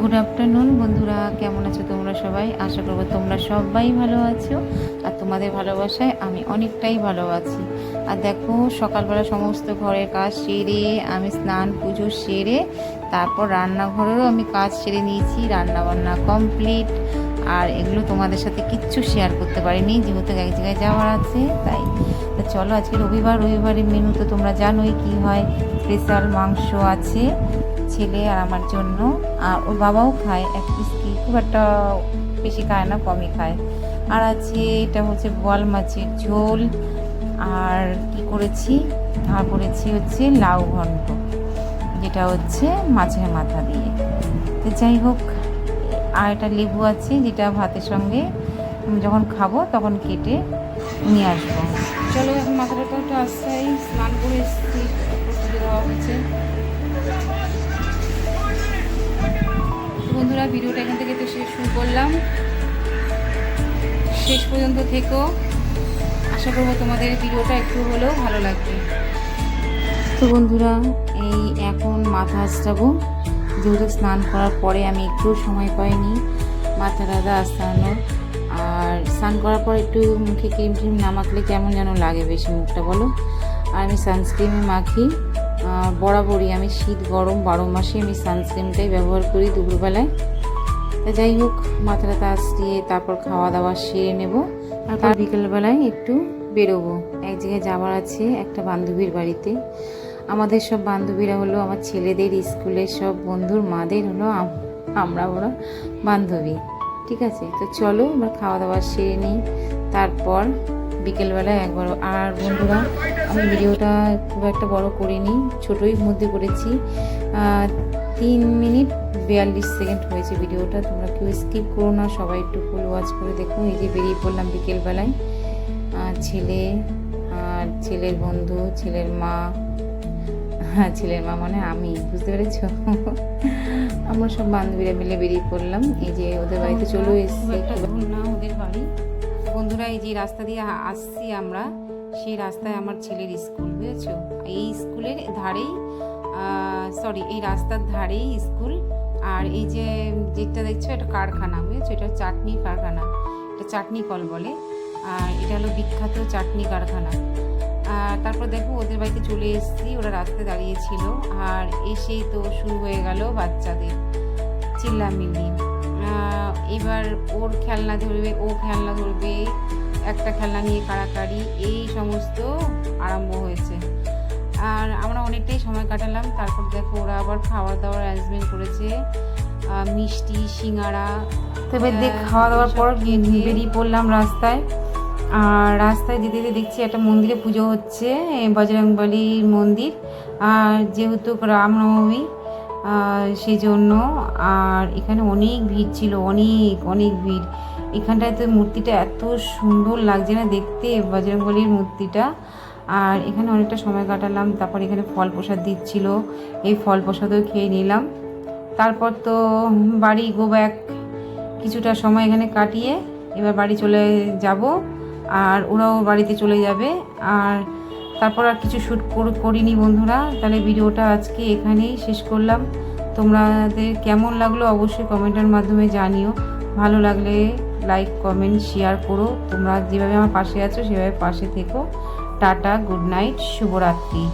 Good afternoon বন্ধুরা। কেমন আছো তোমরা সবাই? আশা করব তোমরা সবাই ভালো আছো। আর তোমাদের ভালোবাসায় আমি অনেকটাই ভালো আছি। আর দেখো, সকালবেলা সমস্ত ঘরের কাজ সেরে, আমি স্নান, পুজো সেরে, তারপর রান্নাঘরেরও আমি কাজ সেরে নিয়েছি, রান্নাবান্না কমপ্লিট আর এগুলো তোমাদের সাথে কিচ্ছু শেয়ার করতে পারিনি, যেহেতু এক জায়গায় যাওয়ার আছে, তাই। তো চলো, আজকে রবিবার, রবিবারের মেনু তো তোমরা জানোই কি হয়। স্পেশাল মাংস আছে। ছেলে আর আমার জন্য। আর ওর বাবাও খায়, এক পিস কি খুব একটা বেশি খায় না, কমই খায়। আর আছে, এটা হচ্ছে বোয়াল মাছের ঝোল। আর কি করেছি? আর করেছি হচ্ছে লাউ ঘন্ট, যেটা হচ্ছে মাছের মাথা দিয়ে। তো যাই হোক, আর একটা লেবু আছে, যেটা ভাতের সঙ্গে যখন খাব, তখন কেটে নিয়ে আসব। চলো মাথাটা একটু আসতেই স্নান করে এসেছি। হচ্ছে। বন্ধুরা, ভিডিওটা এখান থেকে তো শেষ শুরু করলাম। শেষ পর্যন্ত থেকেও আশা করব তোমাদের ভিডিওটা একটু হলেও ভালো লাগবে। তো বন্ধুরা, এই এখন মাথা আসটাবো যেহেতু স্নান করার পরে আমি একটু সময় পাইনি মাথা টাথা আস্তানোর আর স্নান করার পর একটু মুখে ক্রিম ট্রিম না মাখলে কেমন যেন লাগে বেশি মুখটা, বলো? আর আমি সানস্ক্রিমে মাখি। বরাবরই আমি শীত, গরম, বারো মাসে আমি সানস্ক্রিনটাই ব্যবহার করি দুপুরবেলায়। তা যাই হোক মাথা টাথা আসিয়ে তারপর খাওয়া দাওয়া সেরে নেব। আর তার বিকেলবেলায় একটু বেরোবো। এক জায়গায় যাওয়ার আছে একটা বান্ধবীর বাড়িতে। আমাদের সব বান্ধবীরা হলো আমার ছেলেদের, স্কুলের সব বন্ধুর মাদের হলো আমরা ওরা বান্ধবী। ঠিক আছে? তো চলো আমরা খাওয়া দাওয়া সেরে নিই। তারপর বিকেলবেলায় একবার। আর বন্ধুরা আমি ভিডিওটা খুব একটা বড় করিনি ছোটোই মধ্যে করেছি। তিন মিনিট বিয়াল্লিশ সেকেন্ড হয়েছে ভিডিওটা তোমরা কেউ স্কিপ করো না সবাই একটু ফুল ওয়াচ করে দেখো। এই যে বেরিয়ে পড়লাম বিকেলবেলায়। আর ছেলে আর ছেলের বন্ধু ছেলের মা হ্যাঁ ছেলের মা মানে আমি বুঝতে পেরেছ? আমরা সব বান্ধবীরা মিলে বেরিয়ে পড়লাম। এই যে ওদের বাড়িতে চলে এসেছি ওদের বাড়ি। বন্ধুরা, এই যে রাস্তা দিয়ে আসছি আমরা, সেই রাস্তায় আমার ছেলের স্কুল, বুঝেছ? এই স্কুলের ধারেই সরি এই রাস্তার ধারেই স্কুল। আর এই যে যেটা দেখছ, এটা কারখানা, বুঝেছ? এটা চাটনি কারখানা, এটা চাটনি কল বলে। আর এটা হলো বিখ্যাত চাটনি কারখানা। তারপর দেখো, ওদের বাড়িতে চলে এসেছি, ওরা রাস্তায় দাঁড়িয়েছিল। আর এসেই তো শুরু হয়ে গেল বাচ্চাদের চিল্লামিল্লি। এবার ওর খেলনা ধরবে ও খেলনা ধরবে একটা খেলনা নিয়ে কাড়াকাড়ি এই সমস্ত আরম্ভ হয়েছে। আর আমরা অনেকটাই সময় কাটালাম তারপর দেখো ওরা আবার খাওয়া দাওয়ার অ্যারেঞ্জমেন্ট করেছে মিষ্টি সিঙ্গারা তবে দেখ খাওয়া দাওয়ার পর বেরিয়ে পড়লাম রাস্তায়। আর রাস্তায় যেতে যেতে দেখছি একটা মন্দিরে পুজো হচ্ছে বজরংবলীর মন্দির। আর যেহেতু রামনবমী সেই জন্য আর এখানে অনেক ভিড় ছিল, অনেক অনেক ভিড়। এখানটায় তো মূর্তিটা এত সুন্দর লাগছে না দেখতে, বজরংবলীর মূর্তিটা। আর এখানে অনেকটা সময় কাটালাম, তারপর এখানে ফল প্রসাদ দিচ্ছিল। এই ফল প্রসাদও খেয়ে নিলাম। তারপর তো বাড়ি গো ব্যাক কিছুটা সময় এখানে কাটিয়ে এবার বাড়ি চলে যাব। আর ওরাও বাড়িতে চলে যাবে। আর তারপর আর কিছু শ্যুট করিনি বন্ধুরা। তাহলে ভিডিওটা আজকে এখানেই শেষ করলাম। তোমাদের কেমন লাগল অবশ্যই কমেন্টের মাধ্যমে জানিও। ভালো লাগলে লাইক কমেন্ট শেয়ার করো। তোমরা যেভাবে আমার পাশে আছো, সেভাবে পাশে থেকো। টাটা গুড নাইট শুভরাত্রি।